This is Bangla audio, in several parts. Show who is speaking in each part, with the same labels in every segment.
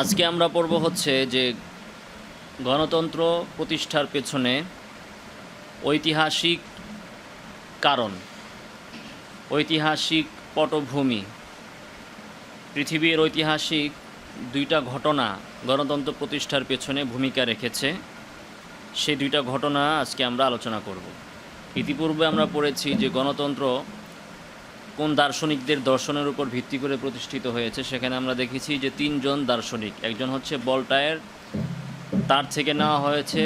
Speaker 1: আজকে আমরা পড়ব হচ্ছে যে গণতন্ত্র প্রতিষ্ঠার পেছনে ঐতিহাসিক কারণ, ঐতিহাসিক পটভূমি। পৃথিবীর ঐতিহাসিক দুইটা ঘটনা গণতন্ত্র প্রতিষ্ঠার পেছনে ভূমিকা রেখেছে। সেই দুইটা ঘটনা আজকে আমরা আলোচনা করব। ইতিপূর্বে আমরা পড়েছি যে গণতন্ত্র কোন দার্শনিকদের দর্শনের উপর ভিত্তি করে প্রতিষ্ঠিত হয়েছে, সেখানে আমরা দেখেছি যে তিনজন দার্শনিক। একজন হচ্ছে বলটায়ের তার থেকে নেওয়া হয়েছে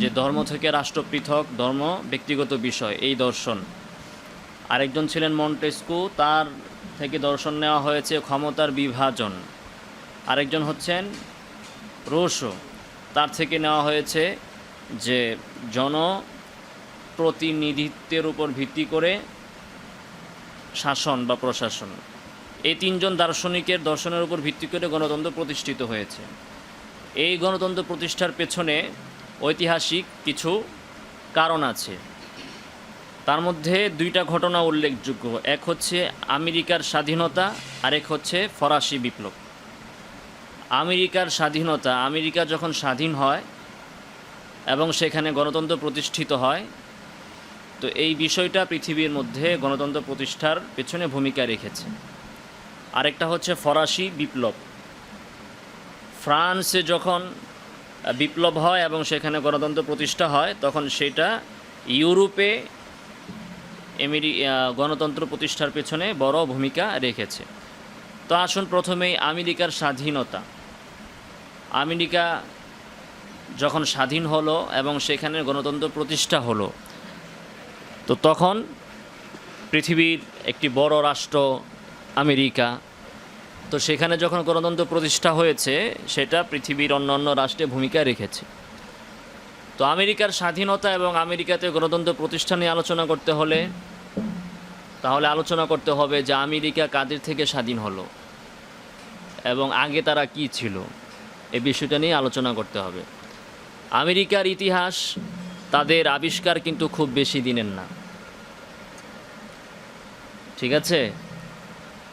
Speaker 1: যে ধর্ম থেকে রাষ্ট্র পৃথক, ধর্ম ব্যক্তিগত বিষয়, এই দর্শন। আরেকজন ছিলেন মন্টেস্কু, তার থেকে দর্শন নেওয়া হয়েছে ক্ষমতার বিভাজন। আরেকজন হচ্ছেন রোশো, তার থেকে নেওয়া হয়েছে যে জনপ্রতিনিধিত্বের উপর ভিত্তি করে শাসন বা প্রশাসন। এই তিনজন দার্শনিকের দর্শনের উপর ভিত্তি করে গণতন্ত্র প্রতিষ্ঠিত হয়েছে। এই গণতন্ত্র প্রতিষ্ঠার পেছনে ঐতিহাসিক কিছু কারণ আছে। তার মধ্যে দুইটা ঘটনা উল্লেখযোগ্য। এক হচ্ছে আমেরিকার স্বাধীনতা, আরেক হচ্ছে ফরাসি বিপ্লব। আমেরিকার স্বাধীনতা, আমেরিকা যখন স্বাধীন হয় এবং সেখানে গণতন্ত্র প্রতিষ্ঠিত হয় তো এই বিষয়টা পৃথিবীর মধ্যে গণতন্ত্র প্রতিষ্ঠার পেছনে ভূমিকা রেখেছে। আরেকটা হচ্ছে ফরাসি বিপ্লব। ফ্রান্সে যখন বিপ্লব হয় এবং সেখানে গণতন্ত্র প্রতিষ্ঠা হয়, তখন সেটা ইউরোপে এমেরি গণতন্ত্র প্রতিষ্ঠার পেছনে বড় ভূমিকা রেখেছে। তো আসুন প্রথমেই আমেরিকার স্বাধীনতা। আমেরিকা যখন স্বাধীন হলো এবং সেখানে গণতন্ত্র প্রতিষ্ঠা হলো তো তখন পৃথিবীর একটি বড় রাষ্ট্র আমেরিকা। তো সেখানে যখন গণতন্ত্র প্রতিষ্ঠা হয়েছে, সেটা পৃথিবীর অন্যান্য রাষ্ট্রে ভূমিকা রেখেছে। তো আমেরিকার স্বাধীনতা এবং আমেরিকাতে গণতন্ত্র প্রতিষ্ঠা নিয়ে আলোচনা করতে হলে, তাহলে আলোচনা করতে হবে যে আমেরিকা কাদের থেকে স্বাধীন হলো এবং আগে তারা কি ছিল এই বিষয়টা নিয়ে আলোচনা করতে হবে। আমেরিকার ইতিহাস তাদের আবিষ্কার কিন্তু খুব বেশি দিনের না। ঠিক আছে?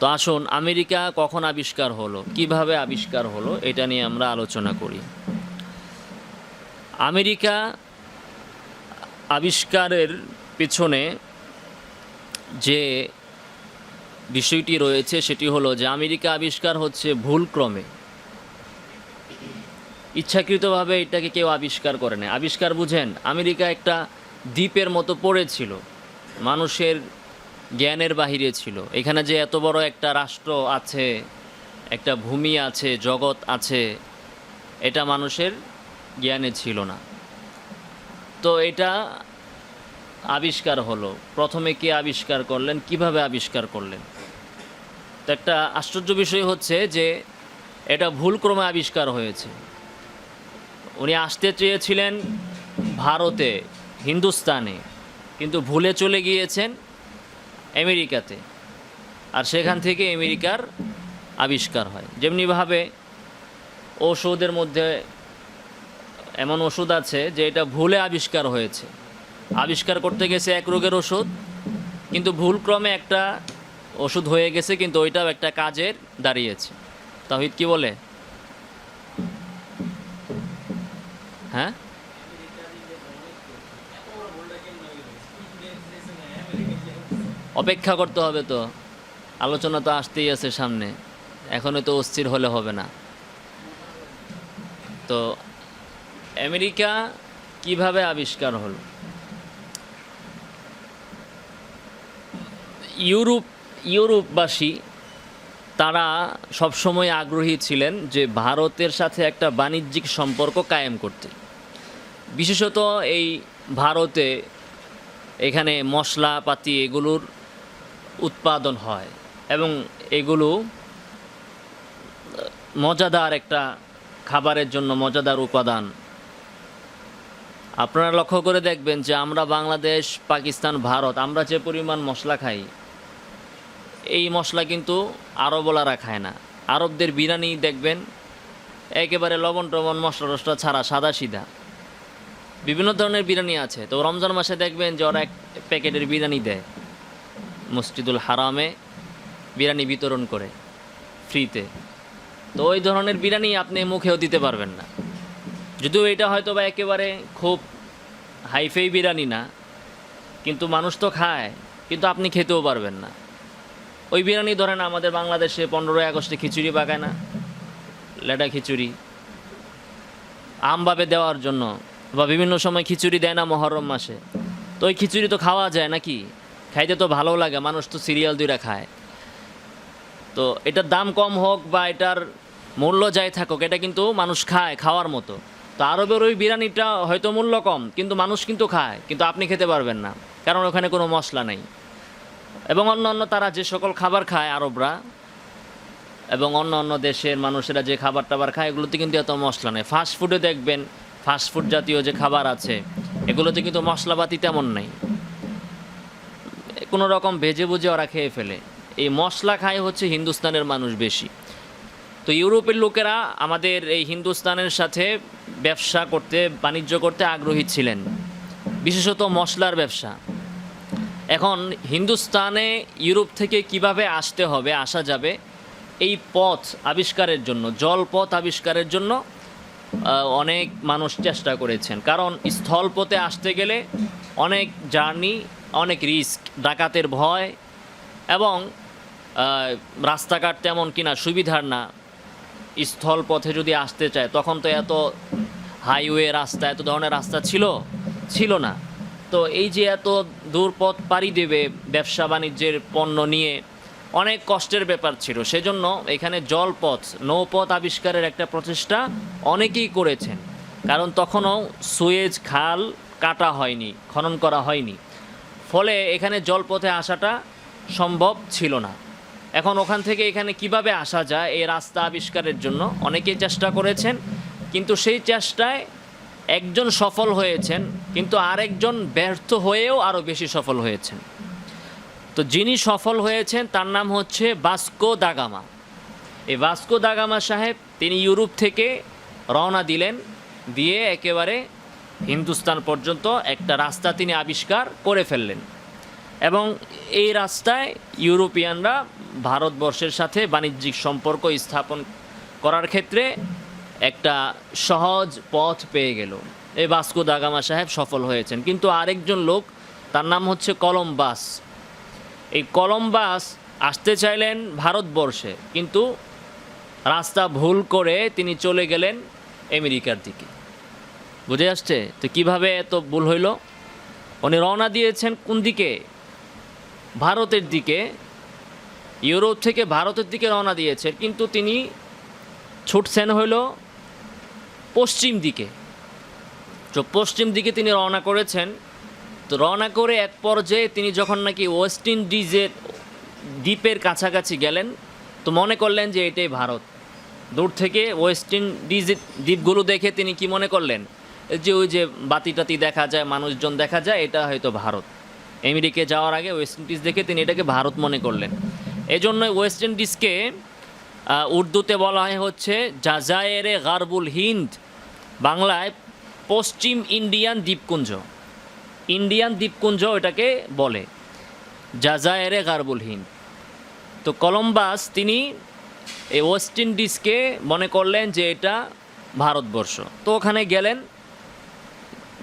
Speaker 1: তো আসুন, আমেরিকা কখন আবিষ্কার হলো? কীভাবে আবিষ্কার হলো? এটা নিয়ে আমরা আলোচনা করি। আমেরিকা আবিষ্কারের পেছনে যে বিষয়টি রয়েছে, সেটি হলো যে আমেরিকা আবিষ্কার হচ্ছে ভুলক্রমে। ইচ্ছাকৃতভাবে এটাকে কেউ আবিষ্কার করে না আবিষ্কার বুঝেন, আমেরিকা একটা দ্বীপের মতো পড়েছিল। মানুষের জ্ঞানের বাহিরে ছিল। এখানে যে এত বড় একটা রাষ্ট্র আছে, একটা ভূমি আছে, জগৎ আছে, এটা মানুষের জ্ঞানে ছিল না। তো এটা আবিষ্কার হলো। প্রথমে কে আবিষ্কার করলেন? কীভাবে আবিষ্কার করলেন? তো একটা আশ্চর্য বিষয় হচ্ছে যে, এটা ভুলক্রমে আবিষ্কার হয়েছে। উনি আসতে চেয়েছিলেন ভারতে, হিন্দুস্তানে, কিন্তু ভুলে চলে গিয়েছেন আমেরিকাতে। আর সেখান থেকে আমেরিকার আবিষ্কার হয়। যেমনিভাবে ওষুধের মধ্যে এমন ওষুধ আছে যে এটা ভুলে আবিষ্কার হয়েছে। আবিষ্কার করতে গেছে এক রোগের ওষুধ, কিন্তু ভুলক্রমে একটা ওষুধ হয়ে গেছে, কিন্তু ওইটাও একটা কাজের দাঁড়িয়েছে। তাহিদ কি বলে? হ্যাঁ? অপেক্ষা করতে হবে তো। আলোচনা তো আসতেই আছে সামনে। এখনও তো অস্থির হলে হবে না। তো আমেরিকা কীভাবে আবিষ্কার হলো? ইউরোপ, ইউরোপবাসী তারা সবসময় আগ্রহী ছিলেন যে ভারতের সাথে একটা বাণিজ্যিক সম্পর্ক কায়েম করতে। বিশেষত এই ভারতে এখানে মশলাপাতি এগুলোর উৎপাদন হয় এবং এগুলো মজাদার একটা খাবারের জন্য মজাদার উপাদান। আপনারা লক্ষ্য করে দেখবেন যে আমরা বাংলাদেশ, পাকিস্তান, ভারত, আমরা যে পরিমাণ মশলা খাই, এই মশলা কিন্তু আরবলারা খায় না। আরবদের বিরিয়ানি দেখবেন, একেবারে লবণ টবণ মশলা টশলা ছাড়া সাদা সিধা। বিভিন্ন ধরনের বিরিয়ানি আছে। তো রমজান মাসে দেখবেন যে ওরা এক প্যাকেটের বিরিয়ানি দেয়। মসজিদুল হারামে বিরিয়ানি বিতরণ করে, ফ্রিতে। তো ওই ধরনের বিরিয়ানি আপনি মুখেও দিতে পারবেন না। যদিও এটা হয়তো বা একেবারে খুব হাইফাই বিরিয়ানি না, কিন্তু মানুষ তো খায়, কিন্তু আপনি খেতেও পারবেন না। ওই বিরিয়ানি ধরেন আমাদের বাংলাদেশে পনেরোই আগস্টে খিচুড়ি পাকায় না লেডা খিচুড়ি। আমভাবে দেওয়ার জন্য বা বিভিন্ন সময় খিচুড়ি দেয় না মহরম মাসে। তো ওই খিচুড়ি তো খাওয়া যায় নাকি? খাইতে তো ভালো লাগে, মানুষ তো সিরিয়াল দুইটা খায়। তো এটার দাম কম হোক বা এটার মূল্য যাই থাকুক, এটা কিন্তু মানুষ খায় খাওয়ার মতো। তো আরবের ওই বিরিয়ানিটা হয়তো মূল্য কম, কিন্তু মানুষ কিন্তু খায়, কিন্তু আপনি খেতে পারবেন না, কারণ ওখানে কোনো মশলা নেই। এবং অন্য অন্য তারা যে সকল খাবার খায় আরবরা, এবং অন্য অন্য দেশের মানুষেরা যে খাবার টাবার খায়, এগুলোতে কিন্তু এত মশলা নেই। ফাস্ট ফুডে দেখবেন ফাস্টফুড জাতীয় যে খাবার আছে, এগুলোতে কিন্তু মশলাপাতি তেমন নেই। কোনো রকম ভেজে বুঝে ওরা খেয়ে ফেলে। এই মশলা খায় হচ্ছে হিন্দুস্তানের মানুষ বেশি। তো ইউরোপের লোকেরা আমাদের এই হিন্দুস্তানের সাথে ব্যবসা করতে, বাণিজ্য করতে আগ্রহী ছিলেন। বিশেষত মশলার ব্যবসা। এখন হিন্দুস্তানে ইউরোপ থেকে কীভাবে আসতে হবে, আসা যাবে, এই পথ আবিষ্কারের জন্য জল পথ আবিষ্কারের জন্য অনেক মানুষ চেষ্টা করেছেন। কারণ স্থলপথে আসতে গেলে অনেক জার্নি অনেক রিস্ক, ডাকাতের ভয় এবং রাস্তাঘাট তেমন কিনা সুবিধার না। স্থল পথে যদি আসতে চায়, তখন তো এত হাইওয়ে রাস্তা, এত ধরনের রাস্তা ছিল ছিল না। তো এই যে এত দূর পথ পাড়ি দেবে ব্যবসা বাণিজ্যের পণ্য নিয়ে, অনেক কষ্টের ব্যাপার ছিল। সেজন্য এখানে জলপথ, নৌপথ আবিষ্কারের একটা প্রচেষ্টা অনেকেই করেছেন। কারণ তখনও সুয়েজ খাল কাটা হয়নি, খনন করা হয়নি। ফলে এখানে জলপথে আসাটা সম্ভব ছিল না। এখন ওখান থেকে এখানে কীভাবে আসা যায় এই রাস্তা আবিষ্কারের জন্য অনেকেই চেষ্টা করেছেন, কিন্তু সেই চেষ্টায় একজন সফল হয়েছেন, কিন্তু আরেকজন ব্যর্থ হয়েও আরও বেশি সফল হয়েছেন। তো যিনি সফল হয়েছেন, তার নাম হচ্ছে বাস্কো দাগামা এই বাস্কো দাগামা সাহেব, তিনি ইউরোপ থেকে রওনা দিলেন, দিয়ে একেবারে হিন্দুস্তান পর্যন্ত একটা রাস্তা তিনি আবিষ্কার করে ফেললেন। এবং এই রাস্তায় ইউরোপিয়ানরা ভারতবর্ষের সাথে বাণিজ্যিক সম্পর্ক স্থাপন করার ক্ষেত্রে একটা সহজ পথ পেয়ে গেল। এই বাস্কো দাগামা সাহেব সফল হয়েছেন। কিন্তু আরেকজন লোক, তার নাম হচ্ছে কলম্বাস। এই কলম্বাস আসতে চাইলেন ভারতবর্ষে, কিন্তু রাস্তা ভুল করে তিনি চলে গেলেন আমেরিকার দিকে। বুঝে আসছে? তো কীভাবে এত ভুল হইল? উনি রওনা দিয়েছেন কোন দিকে? ভারতের দিকে। ইউরোপ থেকে ভারতের দিকে রওনা দিয়েছেন, কিন্তু তিনি ছুটছেন হইল পশ্চিম দিকে। তো পশ্চিম দিকে তিনি রওনা করেছেন। তো রওনা করে এক পর্যায়ে তিনি যখন নাকি ওয়েস্ট ইন্ডিজের দ্বীপের কাছাকাছি গেলেন, তো মনে করলেন যে এটাই ভারত। দূর থেকে ওয়েস্ট ইন্ডিজ দ্বীপগুলো দেখে তিনি কি মনে করলেন? যে ওই যে বাতি টাতি দেখা যায়, মানুষজন দেখা যায়, এটা হয়তো ভারত। আমেরিকা যাওয়ার আগে ওয়েস্ট ইন্ডিজ দেখে তিনি এটাকে ভারত মনে করলেন। এই জন্যই ওয়েস্ট ইন্ডিজকে উর্দুতে বলা হয় হচ্ছে জাজায়েরে গারবুল হিন্দ, বাংলায় পশ্চিম ইন্ডিয়ান দ্বীপপুঞ্জ। ইন্ডিয়ান দ্বীপপুঞ্জ এটাকে বলে, জাজায়েরে গারবুল হিন্দ। তো কলম্বাস তিনি এই ওয়েস্ট ইন্ডিজকে মনে করলেন যে এটা ভারতবর্ষ। তো ওখানে গেলেন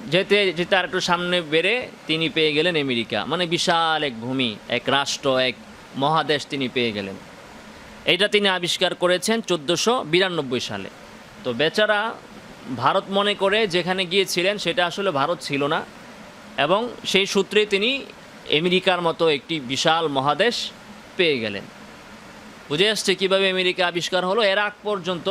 Speaker 1: যেতে যেতে আর একটু সামনে বেড়ে তিনি পেয়ে গেলেন আমেরিকা। মানে বিশাল এক ভূমি, এক রাষ্ট্র, এক মহাদেশ তিনি পেয়ে গেলেন। এটা তিনি আবিষ্কার করেছেন চোদ্দোশো বিরানব্বই সালে। তো বেচারা ভারত মনে করে যেখানে গিয়েছিলেন সেটা আসলে ভারত ছিল না এবং সেই সূত্রে তিনি আমেরিকার মতো একটি বিশাল মহাদেশ পেয়ে গেলেন। বুঝে আসছে কীভাবে আমেরিকা আবিষ্কার হলো? এর আগ পর্যন্ত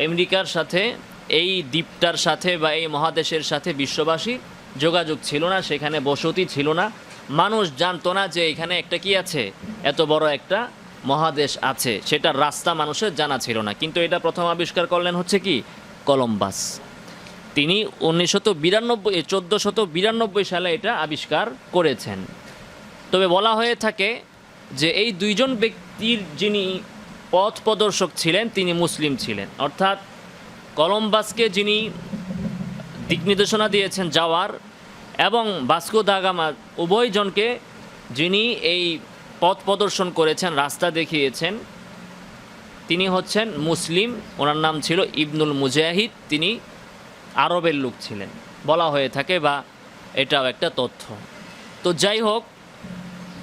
Speaker 1: আমেরিকার সাথে এই দ্বীপটার সাথে বা এই মহাদেশের সাথে বিশ্ববাসী যোগাযোগ ছিল না, সেখানে বসতি ছিল না। মানুষ জানতো না যে এখানে একটা কি আছে, এত বড় একটা মহাদেশ আছে সেটার রাস্তা মানুষের জানা ছিল না। কিন্তু এটা প্রথম আবিষ্কার করলেন হচ্ছে কি? কলম্বাস। তিনি উনিশশত বিরানব্বই চোদ্দোশত বিরানব্বই সালে এটা আবিষ্কার করেছেন। তবে বলা হয়ে থাকে যে এই দুইজন ব্যক্তির যিনি পথ প্রদর্শক ছিলেন, তিনি মুসলিম ছিলেন। অর্থাৎ কলম্বাসকে যিনি দিক নির্দেশনা দিয়েছেন যাওয়ার এবং বাস্কো দাগামা উভয়জনকে যিনি এই পথ প্রদর্শন করেছেন, রাস্তা দেখিয়েছেন, তিনি হচ্ছেন মুসলিম। ওনার নাম ছিল ইবনুল মুজাহিদ। তিনি আরবের লোক ছিলেন। বলা হয়ে থাকে বা এটাও একটা তথ্য। তো যাই হোক,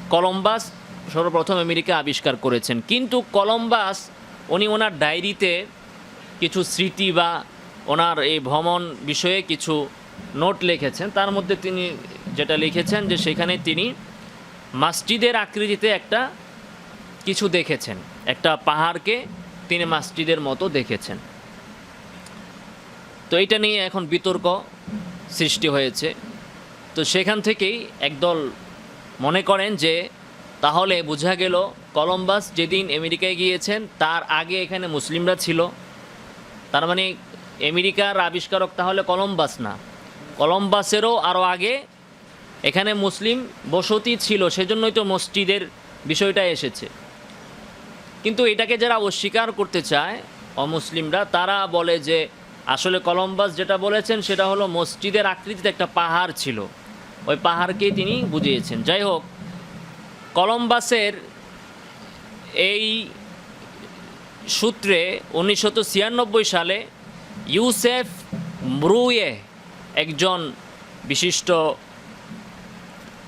Speaker 1: কলম্বাস সর্বপ্রথম আমেরিকা আবিষ্কার করেছেন। কিন্তু কলম্বাস, উনি ওনার ডায়েরিতে কিছু স্মৃতি বা ওনার এই ভ্রমণ বিষয়ে কিছু নোট লিখেছেন। তার মধ্যে তিনি যেটা লিখেছেন যে সেখানে তিনি মসজিদের আকৃতিতে একটা কিছু দেখেছেন। একটা পাহাড়কে তিনি মসজিদের মতো দেখেছেন। তো এটা নিয়ে এখন বিতর্ক সৃষ্টি হয়েছে। তো সেখান থেকেই একদল মনে করেন যে তাহলে বোঝা গেল কলম্বাস যেদিন আমেরিকায় গিয়েছেন, তার আগে এখানে মুসলিমরা ছিল। তার মানে আমেরিকার আবিষ্কারক তাহলে কলম্বাস না। কলম্বাসেরও আরও আগে এখানে মুসলিম বসতি ছিল, সেজন্যই তো মসজিদের বিষয়টা এসেছে। কিন্তু এটাকে যারা অস্বীকার করতে চায়, অমুসলিমরা, তারা বলে যে আসলে কলম্বাস যেটা বলেছেন, সেটা হলো মসজিদের আকৃতিতে একটা পাহাড় ছিল। ওই পাহাড়কেই তিনি বুঝিয়েছেন। যাই হোক, কলম্বাসের এই সূত্রে উনিশশো ছিয়ানব্বই সালে ইউসেফ ব্রুয়ে একজন বিশিষ্ট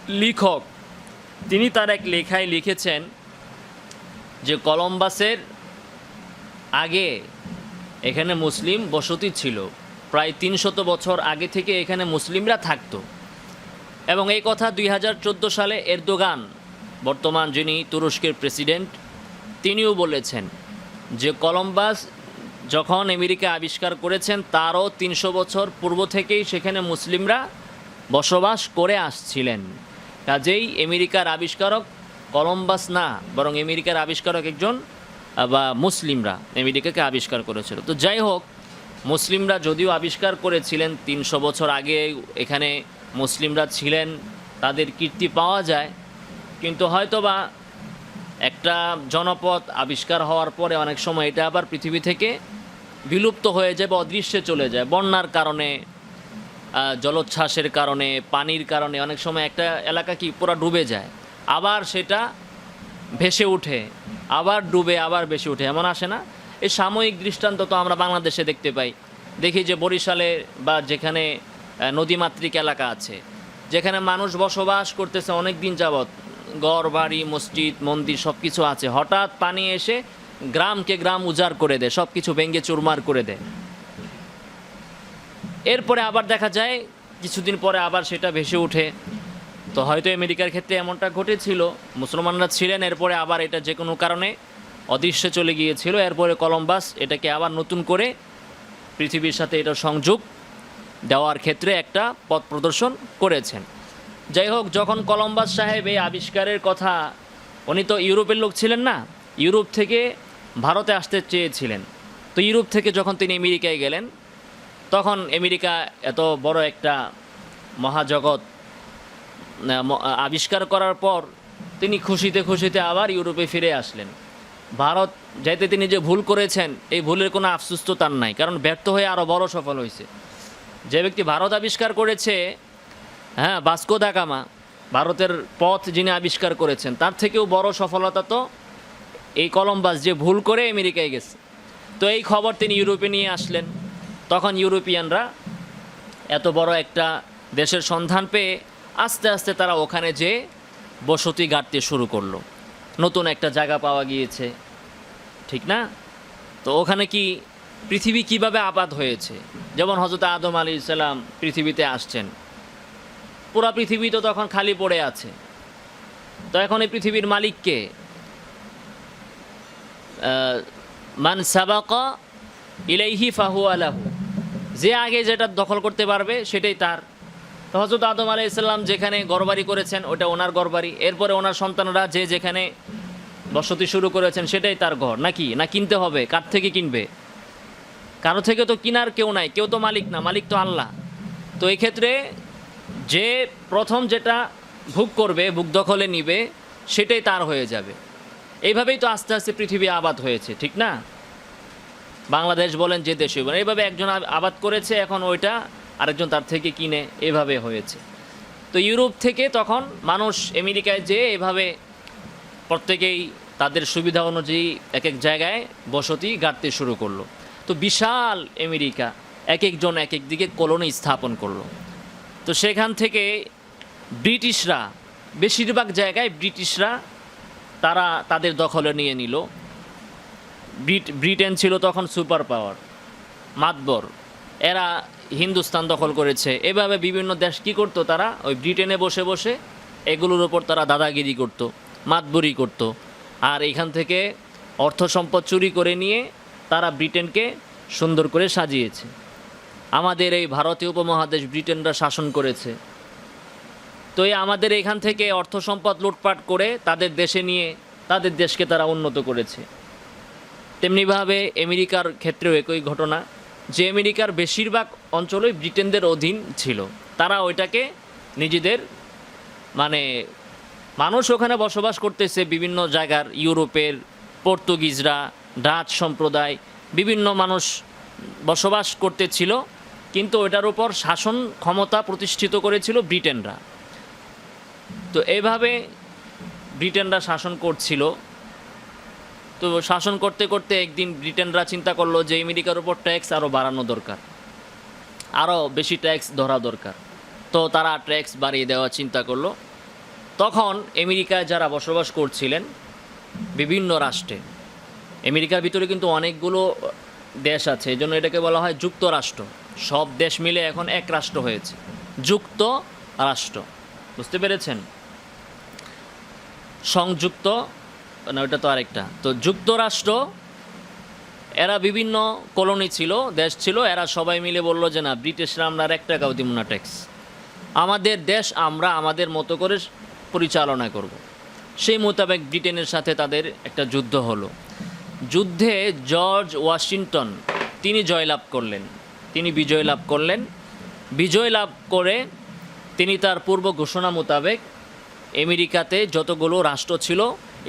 Speaker 1: লেখক, তিনি তার এক লেখায় লিখেছেন যে কলম্বাসের আগে এখানে মুসলিম বসতি ছিল। প্রায় তিনশত বছর আগে থেকে এখানে মুসলিমরা থাকতো। এবং এই কথা দুই হাজার চোদ্দ সালে এরদোগান, বর্তমান যিনি তুরস্কের প্রেসিডেন্ট, তিনিও বলেছেন। যে কলম্বাস যখন আমেরিকা আবিষ্কার করেছেন, তারও তিনশো বছর পূর্ব থেকেই সেখানে মুসলিমরা বসবাস করে আসছিলেন। কাজেই আমেরিকার আবিষ্কারক কলম্বাস না, বরং আমেরিকার আবিষ্কারক একজন বা মুসলিমরা আমেরিকাকে আবিষ্কার করেছিল। তো যাই হোক, মুসলিমরা যদিও আবিষ্কার করেছিলেন, তিনশো বছর আগে এখানে মুসলিমরা ছিলেন, তাদের কীর্তি পাওয়া যায়। কিন্তু হয়তোবা একটা জনপদ আবিষ্কার হওয়ার পরে অনেক সময় এটা আবার পৃথিবী থেকে বিলুপ্ত হয়ে যায় বা অদৃশ্যে চলে যায়। বন্যার কারণে জলোচ্ছ্বাসের কারণে, পানির কারণে অনেক সময় একটা এলাকা কি পুরো ডুবে যায়। আবার সেটা ভেসে উঠে, আবার ডুবে, আবার বেশি উঠে। এমন আসে না? এই সাময়িক দৃষ্টান্ত তো আমরা বাংলাদেশে দেখতে পাই। দেখি যে বরিশালে বা যেখানে নদীমাতৃক এলাকা আছে, যেখানে মানুষ বসবাস করতেছে অনেক দিন যাবৎ। ঘর বাড়ি মসজিদ, মন্দির সব কিছু আছে। হঠাৎ পানি এসে গ্রামকে গ্রাম উজাড় করে দেয় সব কিছু ভেঙে চুরমার করে দেয়। এরপরে আবার দেখা যায়, কিছুদিন পরে আবার সেটা ভেসে ওঠে। তো হয়তো আমেরিকার ক্ষেত্রে এমনটা ঘটেছিল, মুসলমানরা ছিলেন, এরপরে আবার এটা যে কোনো কারণে অদৃশ্যে চলে গিয়েছিল। এরপরে কলম্বাস এটাকে আবার নতুন করে পৃথিবীর সাথে এটা সংযোগ দেওয়ার ক্ষেত্রে একটা পথ প্রদর্শন করেছেন। যাই হোক, যখন কলম্বাস সাহেব এই আবিষ্কারের কথা, উনি তো ইউরোপের লোক ছিলেন না, ইউরোপ থেকে ভারতে আসতে চেয়েছিলেন। তো ইউরোপ থেকে যখন তিনি আমেরিকায় গেলেন, তখন আমেরিকা এত বড় একটা মহাজগৎ আবিষ্কার করার পর তিনি খুশিতে খুশিতে আবার ইউরোপে ফিরে আসলেন। ভারত যাইতে তিনি যে ভুল করেছেন, এই ভুলের কোনো আফসোস তো তার নাই, কারণ ব্যর্থ হয়ে আরও বড় সফল হয়েছে যে ব্যক্তি ভারত আবিষ্কার করেছে হ্যাঁ বাস্কো দা গামা, ভারতের পথ যিনি আবিষ্কার করেছেন, তার থেকেও বড় সফলতা তো এই কলম্বাস যে ভুল করে আমেরিকায় গেছে। তো এই খবর তিনি ইউরোপে নিয়ে আসলেন। তখন ইউরোপিয়ানরা এত বড় একটা দেশের সন্ধান পেয়ে আস্তে আস্তে তারা ওখানে যে বসতি গাড়তে শুরু করল। নতুন একটা জায়গা পাওয়া গিয়েছে। ঠিক না? তো ওখানে কি পৃথিবী কীভাবে আবাদ হয়েছে? যেমন হজরত আদম আলী ইসলাম পৃথিবীতে আসছেন। পুরা পৃথিবী তো তখন খালি পড়ে আছে। তো এখন এই পৃথিবীর মালিককে মান সাবাকা ইলাইহি ফাহু আলাহু যে আগে যেটা দখল করতে পারবে, সেটাই তার। তো হজরত আদম আলাই ইসলাম যেখানে গড়বাড়ি করেছেন, ওটা ওনার গড়বাড়ি। এরপরে ওনার সন্তানরা যে যেখানে বসতি শুরু করেছেন, সেটাই তার ঘর। নাকি? না কিনতে হবে? কার থেকে কিনবে? কারও থেকে তো কিনার কেউ নাই, কেউ তো মালিক না, মালিক তো আল্লাহ। তো এই ক্ষেত্রে যে প্রথম যেটা ভোগ করবে, ভোগ দখলে নিবে, সেটাই তার হয়ে যাবে। এইভাবেই তো আস্তে আস্তে পৃথিবী আবাদ হয়েছে, ঠিক না? বাংলাদেশ বলেন যে দেশে বলেন, এইভাবে একজন আবাদ করেছে, এখন ওইটা আরেকজন তার থেকে কিনে, এভাবে হয়েছে। তো ইউরোপ থেকে তখন মানুষ আমেরিকায় যেয়ে এভাবে প্রত্যেকেই তাদের সুবিধা অনুযায়ী এক এক জায়গায় বসতি গাড়তে শুরু করল। তো বিশাল আমেরিকা এক একজন এক এক দিকে কলোনি স্থাপন করল। তো সেখান থেকে ব্রিটিশরা, বেশিরভাগ জায়গায় ব্রিটিশরা তারা তাদের দখলে নিয়ে নিল। ব্রিট- ব্রিটেন ছিল তখন সুপার পাওয়ার, মাতবর। এরা হিন্দুস্তান দখল করেছে। এভাবে বিভিন্ন দেশ কী করতো তারা? ওই ব্রিটেনে বসে বসে এগুলোর ওপর তারা দাদাগিরি করত মাতবরি করত। আর এখান থেকে অর্থ সম্পদ চুরি করে নিয়ে তারা ব্রিটেনকে সুন্দর করে সাজিয়েছে। আমাদের এই ভারতীয় উপমহাদেশ ব্রিটেনরা শাসন করেছে। তো এই আমাদের এখান থেকে অর্থ সম্পদ লুটপাট করে তাদের দেশে নিয়ে তাদের দেশকে তারা উন্নত করেছে। তেমনিভাবে আমেরিকার ক্ষেত্রেও একই ঘটনা, যে আমেরিকার বেশিরভাগ অঞ্চলই ব্রিটেনদের অধীন ছিল। তারা ওইটাকে নিজেদের মানে মানুষ ওখানে বসবাস করতেছে বিভিন্ন জায়গার, ইউরোপের, পর্তুগিজরা, ডাচ সম্প্রদায়, বিভিন্ন মানুষ বসবাস করতেছিল। কিন্তু ওটার উপর শাসন ক্ষমতা প্রতিষ্ঠিত করেছিল ব্রিটেনরা। তো এইভাবে ব্রিটেনরা শাসন করছিল। তো শাসন করতে করতে একদিন ব্রিটেনরা চিন্তা করল যে আমেরিকার উপর ট্যাক্স আরও বাড়ানো দরকার। আরও বেশি ট্যাক্স ধরা দরকার। তো তারা ট্যাক্স বাড়িয়ে দেওয়ার চিন্তা করল। তখন আমেরিকায় যারা বসবাস করছিলেন বিভিন্ন রাষ্ট্রে, আমেরিকার ভিতরে কিন্তু অনেকগুলো দেশ আছে এই জন্য এটাকে বলা হয় যুক্তরাষ্ট্র। সব দেশ মিলে এখন এক রাষ্ট্র হয়েছে, যুক্ত রাষ্ট্র। বুঝতে পেরেছেন? সংযুক্ত, না ওটা তো আরেকটা। তো যুক্তরাষ্ট্র এরা বিভিন্ন কলোনি ছিল, দেশ ছিল, এরা সবাই মিলে বলল যে, না, ব্রিটিশরা আমরা এক টাকাও দিব না ট্যাক্স। আমাদের দেশ আমরা আমাদের মতো করে পরিচালনা করব। সেই মোতাবেক ব্রিটেনের সাথে তাদের একটা যুদ্ধ হলো। যুদ্ধে জর্জ ওয়াশিংটন, তিনি জয়লাভ করলেন। তিনি বিজয় লাভ করলেন। বিজয় লাভ করে তিনি তার পূর্ব ঘোষণা মোতাবেক আমেরিকাতে যতগুলো রাষ্ট্র ছিল,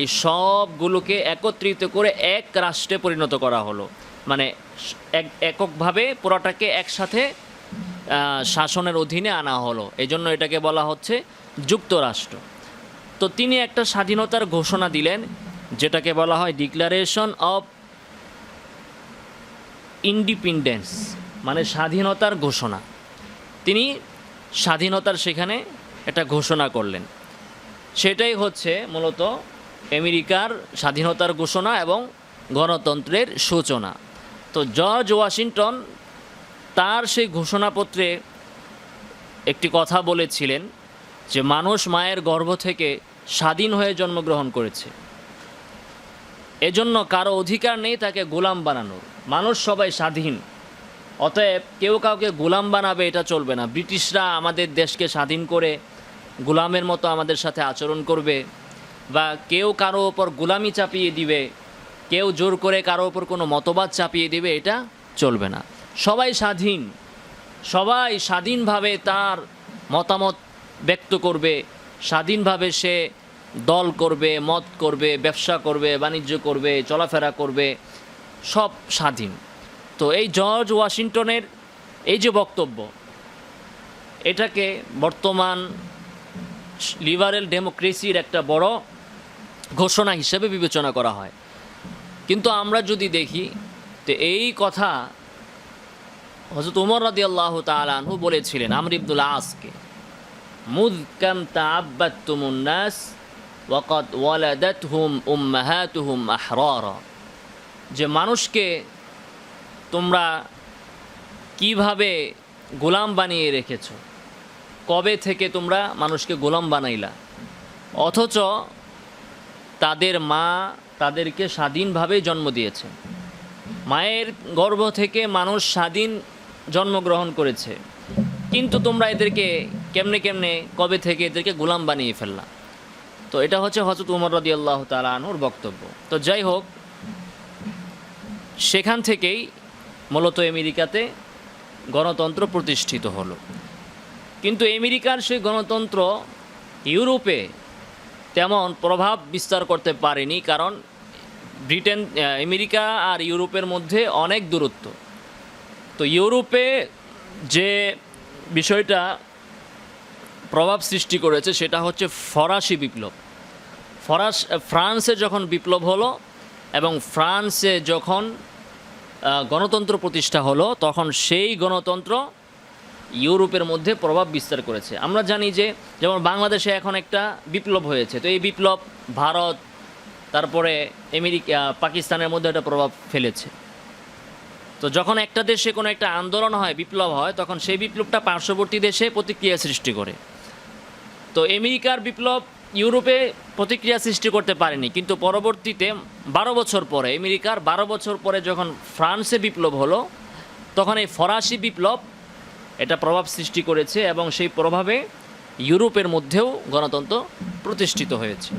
Speaker 1: এই সবগুলোকে একত্রিত করে এক রাষ্ট্রে পরিণত করা হলো। মানে এক, এককভাবে পুরোটাকে একসাথে শাসনের অধীনে আনা হলো। এই জন্য এটাকে বলা হচ্ছে যুক্তরাষ্ট্র। তো তিনি একটা স্বাধীনতার ঘোষণা দিলেন, যেটাকে বলা হয় ডিক্লারেশন অফ ইন্ডিপেন্ডেন্স মানে স্বাধীনতার ঘোষণা। তিনি স্বাধীনতার সেখানে একটা ঘোষণা করলেন। সেটাই হচ্ছে মূলত আমেরিকার স্বাধীনতার ঘোষণা এবং গণতন্ত্রের সূচনা। তো জর্জ ওয়াশিংটন তার সেই ঘোষণাপত্রে একটি কথা বলেছিলেন যে মানুষ মায়ের গর্ভ থেকে স্বাধীন হয়ে জন্মগ্রহণ করেছে। এজন্য কারও অধিকার নেই তাকে গোলাম বানানোর। মানুষ সবাই স্বাধীন। অতএব কেউ কাউকে গোলাম বানাবে, এটা চলবে না। ব্রিটিশরা আমাদের দেশকে স্বাধীন করে গোলামের মতো আমাদের সাথে আচরণ করবে বা কেউ কারও ওপর গোলামি চাপিয়ে দিবে, কেউ জোর করে কারও ওপর কোনো মতবাদ চাপিয়ে দিবে, এটা চলবে না। সবাই স্বাধীন, সবাই স্বাধীনভাবে তার মতামত ব্যক্ত করবে, স্বাধীনভাবে সে দল করবে, মত করবে, ব্যবসা করবে, বাণিজ্য করবে, চলাফেরা করবে, সব স্বাধীন। তো এই জর্জ ওয়াশিংটনের এই যে বক্তব্য, এটাকে বর্তমান লিবারেল ডেমোক্রেসির একটা বড় ঘোষণা হিসেবে বিবেচনা করা হয়। কিন্তু আমরা যদি দেখি, তো এই কথা হজরত উমর রাদি আল্লাহ তালানহু বলেছিলেন, আমর ইবদুল আসকে মুদ কাম তাব্বাতুমুন্নাস ওয়াকাদ ওয়ালাদাতহুম উম্মাহাতুহুম আহরারা। যে মানুষকে তোমরা কীভাবে গোলাম বানিয়ে রেখেছ? কবে থেকে তোমরা মানুষকে গোলাম বানাইলা? অথচ তাদের মা তাদেরকে স্বাধীনভাবে জন্ম দিয়েছে। মায়ের গর্ভ থেকে মানুষ স্বাধীন জন্মগ্রহণ করেছে। কিন্তু তোমরা এদেরকে কেমনে কেমনে, কবে থেকে এদেরকে গোলাম বানিয়ে ফেললা? তো এটা হচ্ছে হজরত উমর রদি আল্লাহ তালানুর বক্তব্য। তো যাই হোক, সেখান থেকেই মূলত আমেরিকাতে গণতন্ত্র প্রতিষ্ঠিত হলো। কিন্তু আমেরিকার সেই গণতন্ত্র ইউরোপে তেমন প্রভাব বিস্তার করতে পারেনি, কারণ ব্রিটেন আমেরিকা আর ইউরোপের মধ্যে অনেক দূরত্ব। তো ইউরোপে যে বিষয়টা প্রভাব সৃষ্টি করেছে, সেটা হচ্ছে ফরাসি বিপ্লব। ফরাস, ফ্রান্সে যখন বিপ্লব হলো এবং ফ্রান্সে যখন গণতন্ত্র প্রতিষ্ঠা হলো, তখন সেই গণতন্ত্র ইউরোপের মধ্যে প্রভাব বিস্তার করেছে। আমরা জানি যে, যেমন বাংলাদেশে এখন একটা বিপ্লব হয়েছে, তো এই বিপ্লব ভারত, তারপরে আমেরিকা পাকিস্তানের মধ্যে একটা প্রভাব ফেলেছে। তো যখন একটা দেশে কোনো একটা আন্দোলন হয়, বিপ্লব হয়, তখন সেই বিপ্লবটা পার্শ্ববর্তী দেশে প্রতিক্রিয়া সৃষ্টি করে। তো আমেরিকার বিপ্লব ইউরোপে প্রতিক্রিয়া সৃষ্টি করতে পারেনি, কিন্তু পরবর্তীতে বারো বছর পরে, আমেরিকার বারো বছর পরে যখন ফ্রান্সে বিপ্লব হলো, তখন এই ফরাসি বিপ্লব এটা প্রভাব সৃষ্টি করেছে এবং সেই প্রভাবে ইউরোপের মধ্যেও গণতন্ত্র প্রতিষ্ঠিত হয়েছে।